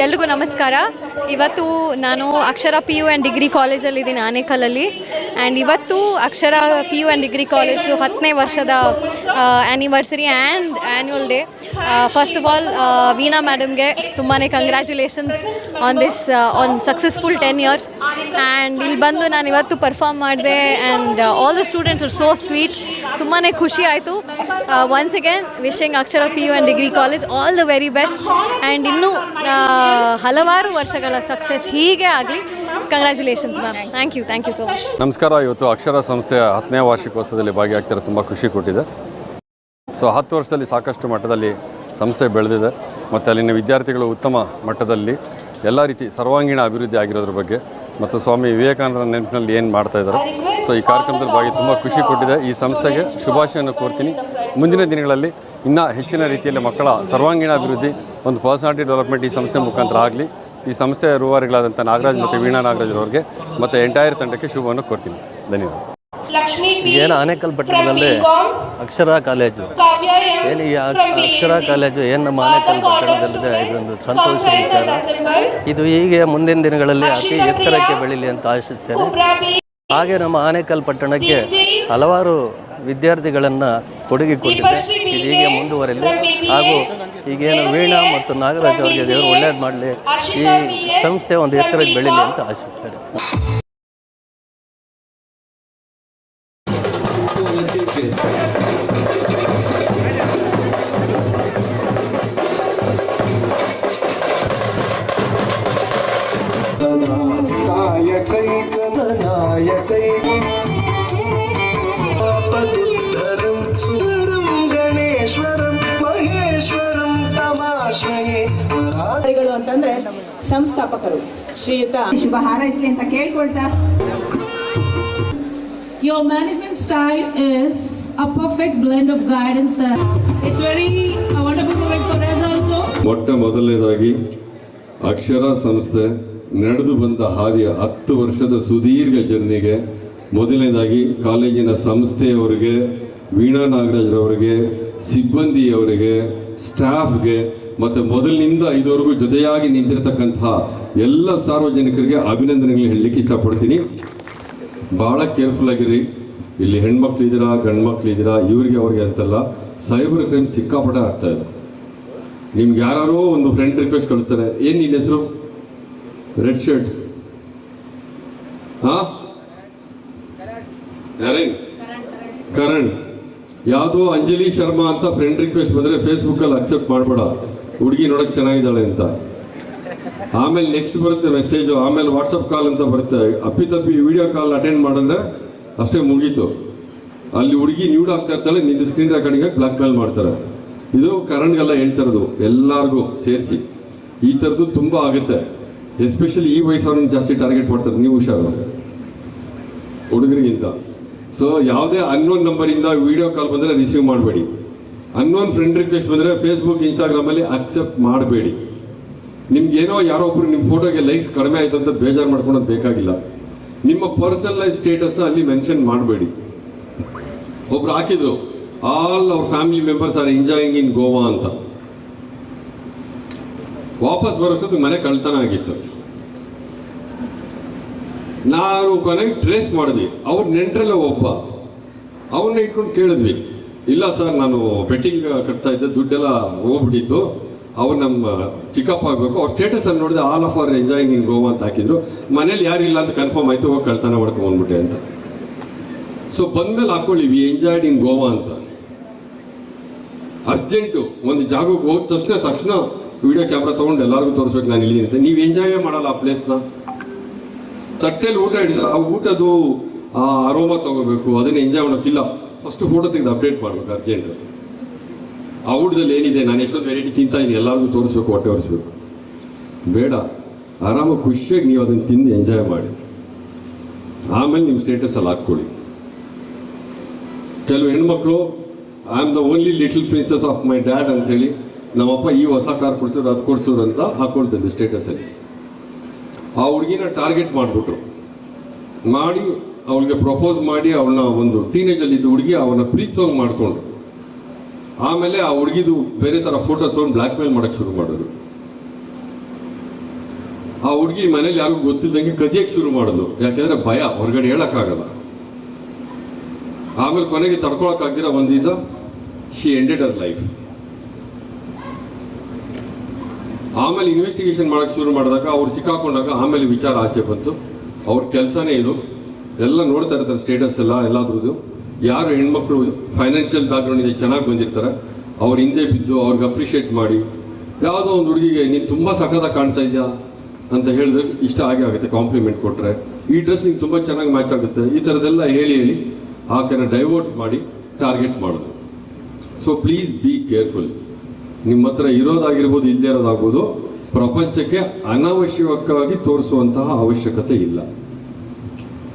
ಎಲ್ರಿಗೂ ನಮಸ್ಕಾರ. ಇವತ್ತು ನಾನು Akshara P U and degree ಕಾಲೇಜಲ್ಲಿದ್ದೀನಿ ಆನೇಕಲ್ಲಲ್ಲಿ. ಆ್ಯಂಡ್ ಇವತ್ತು Akshara P U and degree college ಹತ್ತನೇ ವರ್ಷದ anniversary and annual day first of all Veena ಮ್ಯಾಡಮ್ಗೆ ತುಂಬಾ congratulations on this on successful ten years and ಇಲ್ಲಿ ಬಂದು ನಾನು ಇವತ್ತು ಪರ್ಫಾರ್ಮ್ ಮಾಡಿದೆ and all the students are so sweet ತುಂಬಾ ಖುಷಿ ಆಯಿತು. Once again wishing Akshara P U and degree college all the very best and ಇನ್ನೂ ಹಲವಾರು ವರ್ಷಗಳ ಸಕ್ಸಸ್ ಹೀಗೆ ಆಗಲಿ. Congratulations ma'am thank you thank you so much ನಮಸ್ಕಾರ. ಇವತ್ತು ಅಕ್ಷರ ಸಂಸ್ಥೆಯ ಹತ್ತನೇ ವಾರ್ಷಿಕೋತ್ಸವದಲ್ಲಿ ಭಾಗಿಯಾಗ್ತಿರೋ ತುಂಬ ಖುಷಿ ಕೊಟ್ಟಿದೆ. ಸೊ ಹತ್ತು ವರ್ಷದಲ್ಲಿ ಸಾಕಷ್ಟು ಮಟ್ಟದಲ್ಲಿ ಸಂಸ್ಥೆ ಬೆಳೆದಿದೆ. ಮತ್ತು ಅಲ್ಲಿನ ವಿದ್ಯಾರ್ಥಿಗಳು ಉತ್ತಮ ಮಟ್ಟದಲ್ಲಿ ಎಲ್ಲ ರೀತಿ ಸರ್ವಾಂಗೀಣ ಅಭಿವೃದ್ಧಿ ಆಗಿರೋದ್ರ ಬಗ್ಗೆ. ಮತ್ತು ಸ್ವಾಮಿ ವಿವೇಕಾನಂದರ ನೆನಪಿನಲ್ಲಿ ಏನು ಮಾಡ್ತಾ ಇದ್ದಾರೆ ಸೊ ಈ ಕಾರ್ಯಕ್ರಮದಲ್ಲಿ ಭಾಗಿ ತುಂಬ ಖುಷಿ ಕೊಟ್ಟಿದೆ. ಈ ಸಂಸ್ಥೆಗೆ ಶುಭಾಶಯವನ್ನು ಕೋರ್ತೀನಿ. ಮುಂದಿನ ದಿನಗಳಲ್ಲಿ ಇನ್ನೂ ಹೆಚ್ಚಿನ ರೀತಿಯಲ್ಲಿ ಮಕ್ಕಳ ಸರ್ವಾಂಗೀಣ ಅಭಿವೃದ್ಧಿ ಒಂದು ಪರ್ಸನಾಲಿಟಿ ಡೆವಲಪ್ಮೆಂಟ್ ಈ ಸಂಸ್ಥೆ ಮುಖಾಂತರ ಆಗಲಿ ಈ ಸಂಸ್ಥೆಯ ರೂವಾರಿಗಳಾದಂಥ ನಾಗರಾಜ್ ಮತ್ತು ವೀಣಾ ನಾಗರಾಜ್ ಅವರಿಗೆ ಮತ್ತು ಎಂಟೈರ್ ತಂಡಕ್ಕೆ ಶುಭವನ್ನು ಕೋರ್ತೀನಿ. ಧನ್ಯವಾದ. ಲಕ್ಷ್ಮೀ ಪಿ ಏನು ಆನೇಕಲ್ ಪಟ್ಟಣದಲ್ಲಿ ಅಕ್ಷರ ಕಾಲೇಜು? ಕಾವ್ಯ ಏನು ಈ ಅಕ್ಷರ ಕಾಲೇಜು ಏನು ನಮ್ಮ ಆನೇಕಲ್ ಪಟ್ಟಣದಲ್ಲಿದೆ? ಇದೊಂದು ಸಂತೋಷದ ವಿಚಾರ. ಇದು ಹೀಗೆ ಮುಂದಿನ ದಿನಗಳಲ್ಲಿ ಅತಿ ಎತ್ತರಕ್ಕೆ ಬೆಳೀಲಿ ಅಂತ ಆಶಿಸ್ತೇನೆ. ಹಾಗೆ ನಮ್ಮ ಆನೇಕಲ್ ಪಟ್ಟಣಕ್ಕೆ ಹಲವಾರು ವಿದ್ಯಾರ್ಥಿಗಳನ್ನು ಕೊಡುಗೆ ಕೊಟ್ಟಿದೆ ಇದು ಹೀಗೆ ಮುಂದುವರೆಯಲಿ ಹಾಗೂ ಈಗೇನು ವೀಣಾ ಮತ್ತು ನಾಗರಾಜ್ ಅವರಿಗೆ ದೇವರು ಒಳ್ಳೇದು ಮಾಡಲಿ. ಈ ಸಂಸ್ಥೆ ಒಂದು ಎತ್ತರಕ್ಕೆ ಬೆಳೀಲಿ ಅಂತ ಆಶಿಸ್ತೇನೆ ಸಂಸ್ಥಾಪಕರು ಶ್ರೀಯುತ ಶುಭ ಹಾರೈಸಲಿ ಅಂತ ಕೇಳ್ಕೊಳ್ತಾ Your management style is a perfect blend of guidance. and It's very a wonderful moment for us also. ಮೊಟ್ಟ ಮೊದಲನೇದಾಗಿ ಅಕ್ಷರ ಸಂಸ್ಥೆ ನಡೆದು ಬಂದ ಹಾದಿಯ ಹತ್ತು ವರ್ಷದ ಸುದೀರ್ಘ ಜರ್ನಿಗೆ ಮೊದಲನೇದಾಗಿ ಕಾಲೇಜಿನ ಸಂಸ್ಥೆಯವರಿಗೆ ವೀಣಾ ನಾಗರಾಜ್ರವರಿಗೆ ಸಿಬ್ಬಂದಿಯವರಿಗೆ ಸ್ಟಾಫ್ಗೆ ಮತ್ತು ಮೊದಲಿನಿಂದ ಐದುವರೆಗೂ ಜೊತೆಯಾಗಿ ನಿಂತಿರತಕ್ಕಂತಹ ಎಲ್ಲ ಸಾರ್ವಜನಿಕರಿಗೆ ಅಭಿನಂದನೆಗಳು ಹೇಳಲಿಕ್ಕೆ ಇಷ್ಟಪಡ್ತೀನಿ. ಭಾಳ ಕೇರ್ಫುಲ್ ಆಗಿರಿ ಇಲ್ಲಿ ಹೆಣ್ಮಕ್ಳು ಇದ್ದೀರಾ ಗಂಡು ಮಕ್ಳು ಇದ್ದೀರಾ, ಇವರಿಗೆ, ಅವ್ರಿಗೆ ಅಂತಲ್ಲ ಸೈಬರ್ ಕ್ರೈಮ್ ಸಿಕ್ಕಾಪಟ್ಟೆ ಆಗ್ತಾ ಇದೆ. ನಿಮ್ಗೆ ಯಾರೋ ಒಂದು ಫ್ರೆಂಡ್ ರಿಕ್ವೆಸ್ಟ್ ಕಳಿಸ್ತಾರೆ. ಏನು ನಿನ್ನ ಹೆಸರು? ರೆಡ್ ಶರ್ಟ್ ಹಾಂ? ಕರಣ್. ಯಾವುದೋ ಅಂಜಲಿ ಶರ್ಮಾ ಅಂತ ಫ್ರೆಂಡ್ ರಿಕ್ವೆಸ್ಟ್ ಬಂದರೆ ಫೇಸ್ಬುಕ್ಕಲ್ಲಿ ಅಕ್ಸೆಪ್ಟ್ ಮಾಡಬೇಡ. ಹುಡುಗಿ ನೋಡೋಕೆ ಚೆನ್ನಾಗಿದ್ದಾಳೆ ಅಂತ. ಆಮೇಲೆ ನೆಕ್ಸ್ಟ್ ಬರುತ್ತೆ ಮೆಸೇಜು ಆಮೇಲೆ ವಾಟ್ಸಪ್ ಕಾಲ್ ಅಂತ ಬರುತ್ತೆ. ಅಪ್ಪಿತಪ್ಪಿ ವಿಡಿಯೋ ಕಾಲ್ ಅಟೆಂಡ್ ಮಾಡಿದ್ರೆ ಅಷ್ಟೇ ಮುಗೀತು. ಅಲ್ಲಿ ಹುಡುಗಿ ನ್ಯೂಡ್ ಆಗ್ತಾ ಇರ್ತಾಳೆ, ನಿಂದು ಸ್ಕ್ರೀನ್ ರೆಕಾರ್ಡಿಂಗ್ ಬ್ಲಾಕ್ ಮೇಲ್ ಮಾಡ್ತಾರೆ. ಇದು ಕರೆಂಟ್ಗೆಲ್ಲ ಹೇಳ್ತಾ ಇರೋದು, ಎಲ್ಲರಿಗೂ ಸೇರಿಸಿ. ಈ ಥರದ್ದು ತುಂಬ ಆಗುತ್ತೆ. ಎಸ್ಪೆಷಲಿ ಈ ವಯಸ್ಸವ್ರನ್ನ ಜಾಸ್ತಿ ಟಾರ್ಗೆಟ್ ಮಾಡ್ತಾರೆ, ನೀವು ಹುಷಾರು. ಹುಡುಗರಿಗಿಂತ. ಸೊ ಯಾವುದೇ ಅನ್ನೋನ್ ನಂಬರಿಂದ ವಿಡಿಯೋ ಕಾಲ್ ಬಂದರೆ ರಿಸೀವ್ ಮಾಡಬೇಡಿ. ಅನ್ನೋನ್ ಫ್ರೆಂಡ್ ರಿಕ್ವೆಸ್ಟ್ ಬಂದರೆ ಫೇಸ್ಬುಕ್ ಇನ್ಸ್ಟಾಗ್ರಾಮಲ್ಲಿ ಅಕ್ಸೆಪ್ಟ್ ಮಾಡಬೇಡಿ. ನಿಮ್ಗೇನೋ ಯಾರೋ ಒಬ್ರು ನಿಮ್ಮ ಫೋಟೋಗೆ ಲೈಕ್ಸ್ ಕಡಿಮೆ ಆಯಿತು ಅಂತ ಬೇಜಾರು ಮಾಡ್ಕೊಳೋದು ಬೇಕಾಗಿಲ್ಲ. ನಿಮ್ಮ ಪರ್ಸನಲ್ ಲೈಫ್ ಸ್ಟೇಟಸ್ನ ಅಲ್ಲಿ ಮೆನ್ಷನ್ ಮಾಡಬೇಡಿ. ಒಬ್ರು ಹಾಕಿದ್ರು all our family members are enjoying in Goa ಅಂತ. ವಾಪಸ್ ಬರೋಷ್ಟೊತ್ತಿಗೆ ಮನೆ ಕಳ್ತನ ಆಗಿತ್ತು. ನಾನು ಕೊನೆಗೆ ಟ್ರೇಸ್ ಮಾಡಿದ್ವಿ. ಅವ್ರ ನೆಂಟ್ರಲ್ಲ ಒಬ್ಬ. ಅವ್ರನ್ನ ಇಟ್ಕೊಂಡು ಕೇಳಿದ್ವಿ. ಇಲ್ಲ ಸರ್, ನಾನು ಬೆಟ್ಟಿಂಗ್ ಕಟ್ತಾ ಇದ್ದೆ. ದುಡ್ಡೆಲ್ಲ ಹೋಗ್ಬಿಟ್ಟಿತ್ತು. ಅವ್ರು ನಮ್ಮ ಚಿಕ್ಕಪ್ಪ ಆಗಬೇಕು. ಅವ್ರ ಸ್ಟೇಟಸ್ ಅನ್ನು ನೋಡಿದೆ all of our enjoying in Goa ಅಂತ ಹಾಕಿದ್ರು. ಮನೇಲಿ ಯಾರು ಇಲ್ಲ ಅಂತ ಕನ್ಫರ್ಮ್ ಆಯ್ತು, ಹೋಗಿ ಕಳ್ತನ ಬಂದ್ಬಿಟ್ಟೆ ಅಂತ. ಸೊ ಬಂದ್ಮೇಲೆ ಹಾಕೊಳ್ಳಿ ವಿ ಎಂಜಾಯ್ಡ್ ಇನ್ ಗೋವಾ ಅಂತ ಅರ್ಜೆಂಟು ಒಂದು ಜಾಗಕ್ಕೆ ಹೋದ ತಕ್ಷಣ ತಕ್ಷಣ ವಿಡಿಯೋ ಕ್ಯಾಮ್ರಾ ತೊಗೊಂಡು ಎಲ್ಲರಿಗೂ ತೋರಿಸ್ಬೇಕು ನಾನು ಇಲ್ಲಿ ಅಂತ. ನೀವು ಎಂಜಾಯೇ ಮಾಡಲ್ಲ ಆ ಪ್ಲೇಸ್ನ ತಟ್ಟೆಯಲ್ಲಿ ಊಟ ಹಿಡಿದ್ರೆ, ಆ ಊಟದ್ದು, ಆ ಅರೋಮ ತಗೋಬೇಕು. ಅದನ್ನ ಎಂಜಾಯ್ ಮಾಡೋಕ್ಕಿಲ್ಲ ಫಸ್ಟ್ ಫೋಟೋ ತೆಗೆದು ಅಪ್ಡೇಟ್ ಮಾಡಬೇಕು ಅರ್ಜೆಂಟ್ ಆ ಊಟದಲ್ಲಿ ಏನಿದೆ, ನಾನು ಎಷ್ಟೊಂದು ವೆರೈಟಿ ತಿಂತಾ ಇದ್ದೀನಿ, ಎಲ್ಲರಿಗೂ ತೋರಿಸ್ಬೇಕು, ಹೊಟ್ಟೆ ಒರೆಸ್ಬೇಕು. ಬೇಡ ಆರಾಮಾಗಿ ಖುಷಿಯಾಗಿ ನೀವು ಅದನ್ನು ತಿಂದು ಎಂಜಾಯ್ ಮಾಡಿ. ಆಮೇಲೆ ನಿಮ್ಮ ಸ್ಟೇಟಸಲ್ಲಿ ಹಾಕ್ಕೊಳ್ಳಿ. ಕೆಲವು ಹೆಣ್ಮಕ್ಳು I am the only little princess of my dad ಅಂತೇಳಿ ನಮ್ಮಪ್ಪ ಈ ಹೊಸ ಕಾರ್ ಕೊಡ್ಸೋರು ಅದು ಕೊಡ್ಸೋರು ಅಂತ ಹಾಕೊಳ್ತಿದ್ದೆ ಸ್ಟೇಟಸಲ್ಲಿ ಆ ಹುಡುಗಿನ ಟಾರ್ಗೆಟ್ ಮಾಡಿಬಿಟ್ರು. ಮಾಡಿ ಅವಳಿಗೆ ಪ್ರಪೋಸ್ ಮಾಡಿ ಅವಳನ್ನ ಒಂದು ಟೀನೇಜಲ್ಲಿ ಇದ್ದ ಹುಡುಗಿ ಅವನ್ನ ಪ್ರೀತಿಸೋಂಗ್ ಮಾಡಿಕೊಂಡು ಆಮೇಲೆ ಆ ಹುಡುಗಿದು ಬೇರೆ ಥರ ಫೋಟೋಸ್ ತೊಗೊಂಡು ಬ್ಲ್ಯಾಕ್ ಮೇಲ್ ಮಾಡೋಕ್ಕೆ ಶುರು ಮಾಡೋದು ಆ ಹುಡುಗಿ ಮನೇಲಿ ಯಾರಿಗೂ ಗೊತ್ತಿಲ್ಲದಂಗೆ ಕದಿಯಕ್ಕೆ ಶುರು ಮಾಡೋದು ಯಾಕೆಂದ್ರೆ ಭಯ, ಹೊರಗಡೆ ಹೇಳೋಕ್ಕಾಗಲ್ಲ. ಆಮೇಲೆ ಕೊನೆಗೆ ತಡ್ಕೊಳಕ್ಕಾಗ್ದಿರ ಒಂದು ದಿವಸ ಶಿ ಎಂಡೆಡ್ ಅರ್ ಲೈಫ್ ಆಮೇಲೆ ಇನ್ವೆಸ್ಟಿಗೇಷನ್ ಮಾಡೋಕ್ಕೆ ಶುರು ಮಾಡಿದಾಗ ಅವ್ರು ಸಿಕ್ಕಾಕೊಂಡಾಗ ಆಮೇಲೆ ವಿಚಾರ ಆಚೆ ಬಂತು. ಅವ್ರ ಕೆಲಸನೇ ಇದು. ಎಲ್ಲ ನೋಡ್ತಾ ಇರ್ತಾರೆ ಸ್ಟೇಟಸ್ ಎಲ್ಲ, ಎಲ್ಲಾದ್ರದ್ದು. ಯಾರು ಹೆಣ್ಮಕ್ಳು ಫೈನಾನ್ಷಿಯಲ್ ಬ್ಯಾಕ್ಗ್ರೌಂಡ್ ಇದೆ, ಚೆನ್ನಾಗಿ ಬಂದಿರ್ತಾರೆ. ಅವ್ರ ಹಿಂದೆ ಬಿದ್ದು ಅವ್ರಿಗೆ ಅಪ್ರಿಷಿಯೇಟ್ ಮಾಡಿ, ಯಾವುದೋ ಒಂದು ಹುಡುಗಿಗೆ, ನೀನು ತುಂಬ ಸಖತ್ತಾಗಿ ಕಾಣ್ತಾ ಇದೆಯಾ? ಅಂತ ಹೇಳಿದ್ರೆ ಇಷ್ಟ ಆಗೇ ಆಗುತ್ತೆ ಕಾಂಪ್ಲಿಮೆಂಟ್ ಕೊಟ್ಟರೆ ಈ ಡ್ರೆಸ್ ನಿಂಗೆ ತುಂಬ ಚೆನ್ನಾಗಿ ಮ್ಯಾಚ್ ಆಗುತ್ತೆ. ಈ ಥರದ್ದೆಲ್ಲ ಹೇಳಿ ಹೇಳಿ ಆಕೆನ ಡೈವರ್ಟ್ ಮಾಡಿ ಟಾರ್ಗೆಟ್ ಮಾಡಿದ್ರು ಸೊ ಪ್ಲೀಸ್ ಬಿ ಕೇರ್ಫುಲ್ ನಿಮ್ಮ ಹತ್ರ ಇರೋದಾಗಿರ್ಬೋದು ಇಲ್ಲದೇ ಇರೋದಾಗ್ಬೋದು, ಪ್ರಪಂಚಕ್ಕೆ ಅನಾವಶ್ಯಕವಾಗಿ ತೋರಿಸುವಂತಹ ಅವಶ್ಯಕತೆ ಇಲ್ಲ.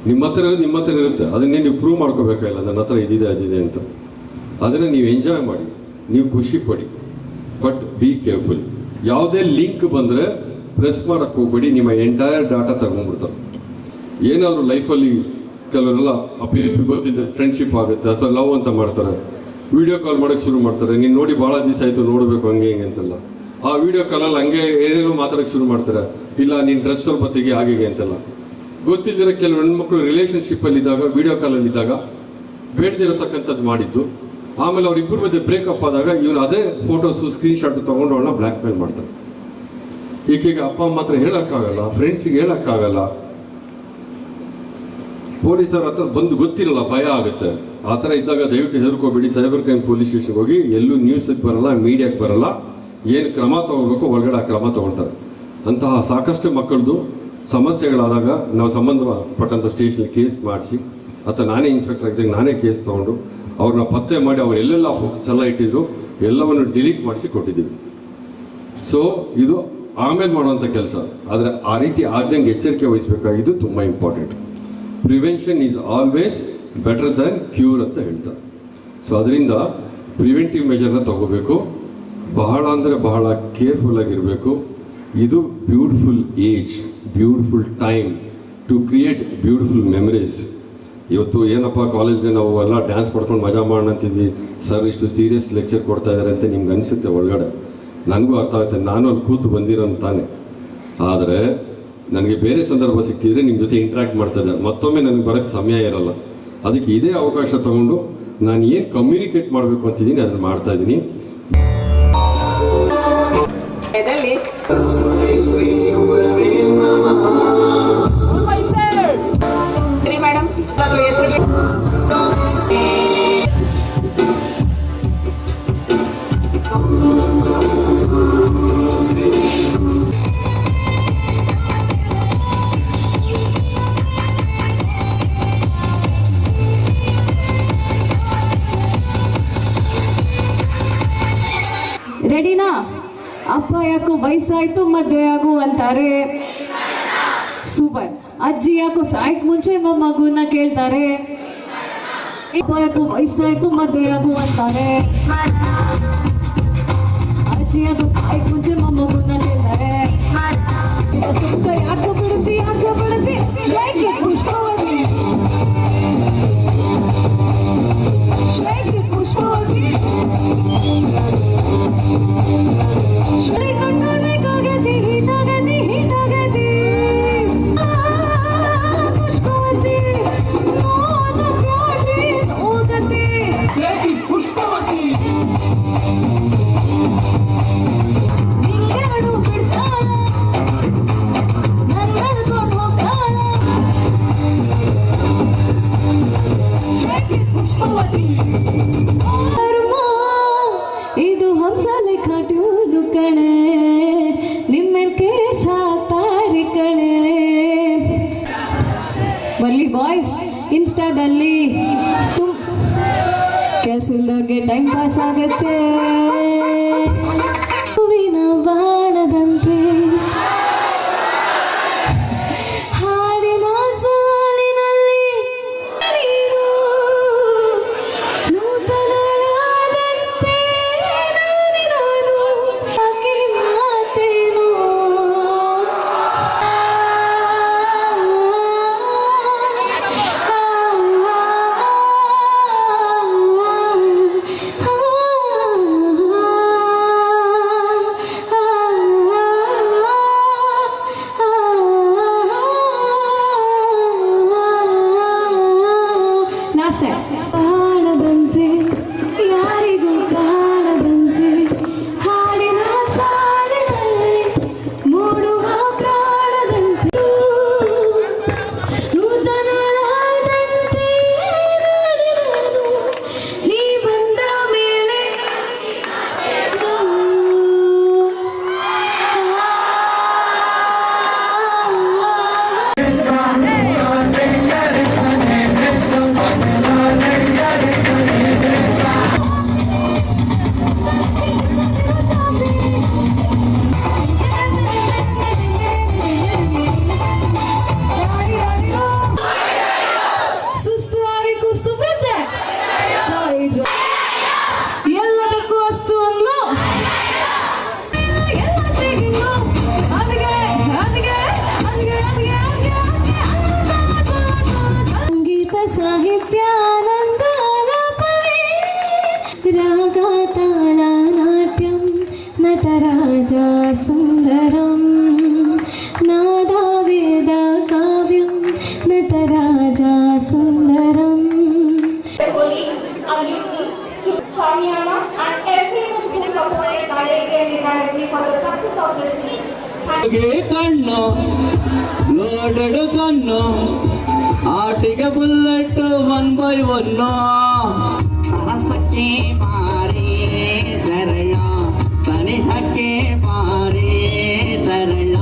ನಿಮ್ಮ ಹತ್ರ ಇರೋದು ನಿಮ್ಮ ಹತ್ರ ಇರುತ್ತೆ. ಅದನ್ನೇ ನೀವು ಪ್ರೂವ್ ಮಾಡ್ಕೋಬೇಕಾಗಿಲ್ಲ, ನನ್ನ ಹತ್ರ ಇದಿದೆ, ಅದಿದೆ ಅಂತ. ಅದನ್ನು ನೀವು ಎಂಜಾಯ್ ಮಾಡಿ, ನೀವು ಖುಷಿ ಪಡಿ. ಬಟ್ ಬಿ ಕೇರ್ಫುಲ್ ಯಾವುದೇ ಲಿಂಕ್ ಬಂದರೆ ಪ್ರೆಸ್ ಮಾಡಕ್ಕೆ ಹೋಗ್ಬೇಡಿ, ನಿಮ್ಮ ಎಂಟೈರ್ ಡಾಟಾ ತಗೊಂಡ್ಬಿಡ್ತಾರೆ. ಏನಾದರೂ ಲೈಫಲ್ಲಿ ಕೆಲವರೆಲ್ಲ ಅಪ್ಪಿ ಬರ್ತಿದ್ದೆ ಫ್ರೆಂಡ್ಶಿಪ್ ಆಗುತ್ತೆ, ಅಥವಾ ಲವ್ ಅಂತ ಮಾಡ್ತಾರೆ. ವಿಡಿಯೋ ಕಾಲ್ ಮಾಡೋಕ್ಕೆ ಶುರು ಮಾಡ್ತಾರೆ. ನೀನು ನೋಡಿ ಭಾಳ ದಿವಸ ಆಯಿತು, ನೋಡಬೇಕು ಹಂಗೆ ಹಿಂಗೆ ಅಂತೆಲ್ಲ. ಆ ವಿಡಿಯೋ ಕಾಲಲ್ಲಿ ಹಂಗೆ ಏನೇನೋ ಮಾತಾಡೋಕ್ಕೆ ಶುರು ಮಾಡ್ತಾರೆ. ಇಲ್ಲ, ನೀನು ಡ್ರೆಸ್ ಸ್ವಲ್ಪ ತೆಗಿ ಆಗಿಗೆ ಅಂತೆಲ್ಲ. ಗೊತ್ತಿದ್ದಿರೋ ಕೆಲವು ಹೆಣ್ಮಕ್ಳು ರಿಲೇಷನ್ಶಿಪ್ಪಲ್ಲಿ ಇದ್ದಾಗ ವಿಡಿಯೋ ಕಾಲಲ್ಲಿ ಇದ್ದಾಗ ಬೇಡದಿರತಕ್ಕಂಥದ್ದು ಮಾಡಿದ್ದು. ಆಮೇಲೆ ಅವರಿಬ್ಬರ ಮಧ್ಯೆ ಬ್ರೇಕಪ್ ಆದಾಗ ಇವನು ಅದೇ ಫೋಟೋಸು ಸ್ಕ್ರೀನ್ಶಾಟ್ ತೊಗೊಂಡು ಅವಳನ್ನ ಬ್ಲ್ಯಾಕ್ ಮೇಲ್ ಮಾಡ್ತಾರೆ. ಈಕೆಗೆ ಅಪ್ಪ ಅಮ್ಮ ಹತ್ರ ಹೇಳೋಕ್ಕಾಗಲ್ಲ ಫ್ರೆಂಡ್ಸಿಗೆ ಹೇಳೋಕ್ಕಾಗಲ್ಲ. ಪೊಲೀಸರ ಹತ್ರ ಬಂದು ಗೊತ್ತಿರಲ್ಲ, ಭಯ ಆಗುತ್ತೆ. ಆ ಥರ ಇದ್ದಾಗ ದಯವಿಟ್ಟು ಹೆದರ್ಕೋಬೇಡಿ. ಸೈಬರ್ ಕ್ರೈಮ್ ಪೊಲೀಸ್ ಸ್ಟೇಷನ್ಗೆ ಹೋಗಿ ಎಲ್ಲೂ ನ್ಯೂಸಿಗೆ ಬರಲ್ಲ ಮೀಡಿಯಾಗೆ ಬರಲ್ಲ. ಏನು ಕ್ರಮ ತಗೋಬೇಕು, ಒಳಗಡೆ ಕ್ರಮ ತಗೊಳ್ತಾರೆ. ಅಂತಹ ಸಾಕಷ್ಟು ಮಕ್ಕಳದು ಸಮಸ್ಯೆಗಳಾದಾಗ ನಾವು ಸಂಬಂಧಪಟ್ಟಂಥ ಸ್ಟೇಷನ್ ಕೇಸ್ ಮಾಡಿಸಿ, ಅಥವಾ ನಾನೇ ಇನ್ಸ್ಪೆಕ್ಟರ್ ಆಗಿದ್ದಾಗ ನಾನೇ ಕೇಸ್ ತೊಗೊಂಡು ಅವ್ರನ್ನ ಪತ್ತೆ ಮಾಡಿ ಅವ್ರು ಎಲ್ಲೆಲ್ಲ ಸಲ ಇಟ್ಟಿದ್ರು, ಎಲ್ಲವನ್ನು ಡಿಲೀಟ್ ಮಾಡಿಸಿ ಕೊಟ್ಟಿದ್ದೀವಿ. ಸೊ ಇದು ಆಮೇಲೆ ಮಾಡುವಂಥ ಕೆಲಸ. ಆದರೆ ಆ ರೀತಿ ಆದ್ಯಂಗೆ ಎಚ್ಚರಿಕೆ ವಹಿಸಬೇಕಾಗಿದ್ದು ತುಂಬ important prevention is always better than cure ಅಂತ ಹೇಳ್ತಾರೆ. ಸೊ ಅದರಿಂದ ಪ್ರಿವೆಂಟಿವ್ ಮೆಜರ್ನ ತಗೋಬೇಕು. ಬಹಳ ಅಂದರೆ ಬಹಳ ಕೇರ್ಫುಲ್ ಆಗಿರಬೇಕು. ಇದು beautiful age beautiful time to create beautiful memories ಇವತ್ತು ಏನಪ್ಪ ಕಾಲೇಜಲ್ಲಿ ನಾವು ಎಲ್ಲ ಡ್ಯಾನ್ಸ್ ಮಾಡ್ಕೊಂಡು ಮಜಾ ಮಾಡೋಣ ಅಂತಿದ್ವಿ. ಸರ್ ಇಷ್ಟು ಸೀರಿಯಸ್ ಲೆಕ್ಚರ್ ಕೊಡ್ತಾ ಇದ್ದಾರೆ ಅಂತ ನಿಮ್ಗೆ ಅನಿಸುತ್ತೆ ಒಳಗಡೆ? ನನಗೂ ಅರ್ಥ ಆಗುತ್ತೆ. ನಾನು ಅಲ್ಲಿ ಕೂತು ಬಂದಿರೋನು ತಾನೆ. ಆದರೆ ನನಗೆ ಬೇರೆ ಸಂದರ್ಭ ಸಿಕ್ಕಿದ್ರೆ ನಿಮ್ಮ ಜೊತೆ ಇಂಟ್ರ್ಯಾಕ್ಟ್ ಮಾಡ್ತಾ ಇದ್ದೆ. ಮತ್ತೊಮ್ಮೆ ನನಗೆ ಬರೋಕ್ಕೆ ಸಮಯ ಇರೋಲ್ಲ. ಅದಕ್ಕೆ ಇದೇ ಅವಕಾಶ ತಗೊಂಡು ನಾನು ಏನು ಕಮ್ಯುನಿಕೇಟ್ ಮಾಡಬೇಕು ಅಂತಿದ್ದೀನಿ, ಅದನ್ನು ಮಾಡ್ತಾ ರೆಡಿನಾ ಅಪ್ಪ ಯಾಕೋ ವಯಸ್ಸಾಯ್ತು ಮದುವೆ ಆಗು ಅಂತಾರೆ ಸೂಪರ್ ಅಜ್ಜಿ ಯಾಕೋ ಸಾಯ್ಕ್ ಮುಂಚೆ ಮೊಮ್ಮಗುನ ಕೇಳ್ತಾರೆ ಅಪ್ಪ ಯಾಕೋ ವಯಸ್ಸಾಯ್ತು ಮದುವೆ ಆಗು ಅಂತಾರೆ ಅಜ್ಜಿ ಯಾಕೋ ಸಾಯ್ಕ್ ಮುಂಚೆ ಮೊಮ್ಮಗುನ ಕೇಳ್ತಾರೆ ಈಗ ಸುಕ್ಕ ಯಾಕೋ ಬಿಡುತ್ತಿ ಯಾಕೋ ಬಿಡುತ್ತಿ ಶೈಕೆ నటరాజా సుందరం. నాదావేద కావ్యం నటరాజా సుందరం. కన్ను లోడడు కన్ను ఆటిక బుల్లెట్ వన్ బై వన్ ఆసక్తి ಬಾರೇ ಸರಳ.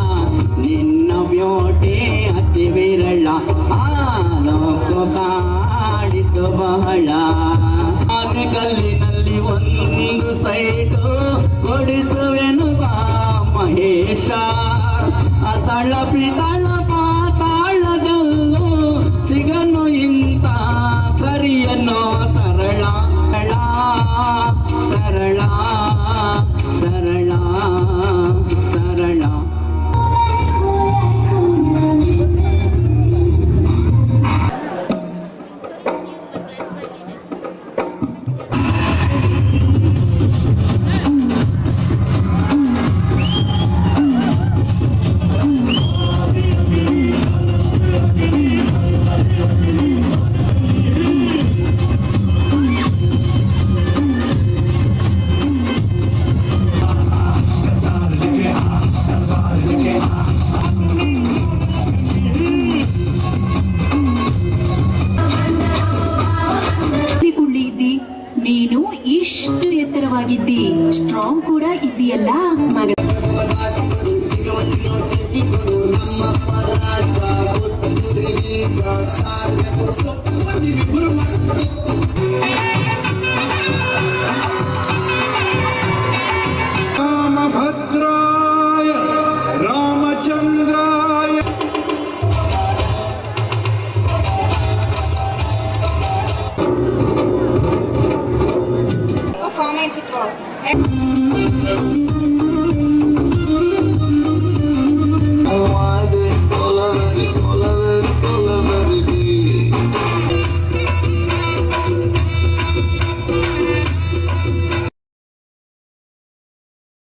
ನಿನ್ನ ಬ್ಯೋಟೆ ಅತಿ ವಿರಳ. ಆಲೋಕ ಕಾಡಿತು ಬಹಳ. ಕಲ್ಲಿನಲ್ಲಿ ಒಂದು ಸೈಟು ಕೊಡಿಸುವೆನು ಬಾ ಮಹೇಶ. ಅತಳ ಪಿತಳ ಎತ್ತರವಾಗಿದ್ದಿ ಸ್ಟ್ರಾಂಗ್ ಕೂಡ ಇದ್ದೀಯಲ್ಲ. ಮಗ ನಮ್ಮ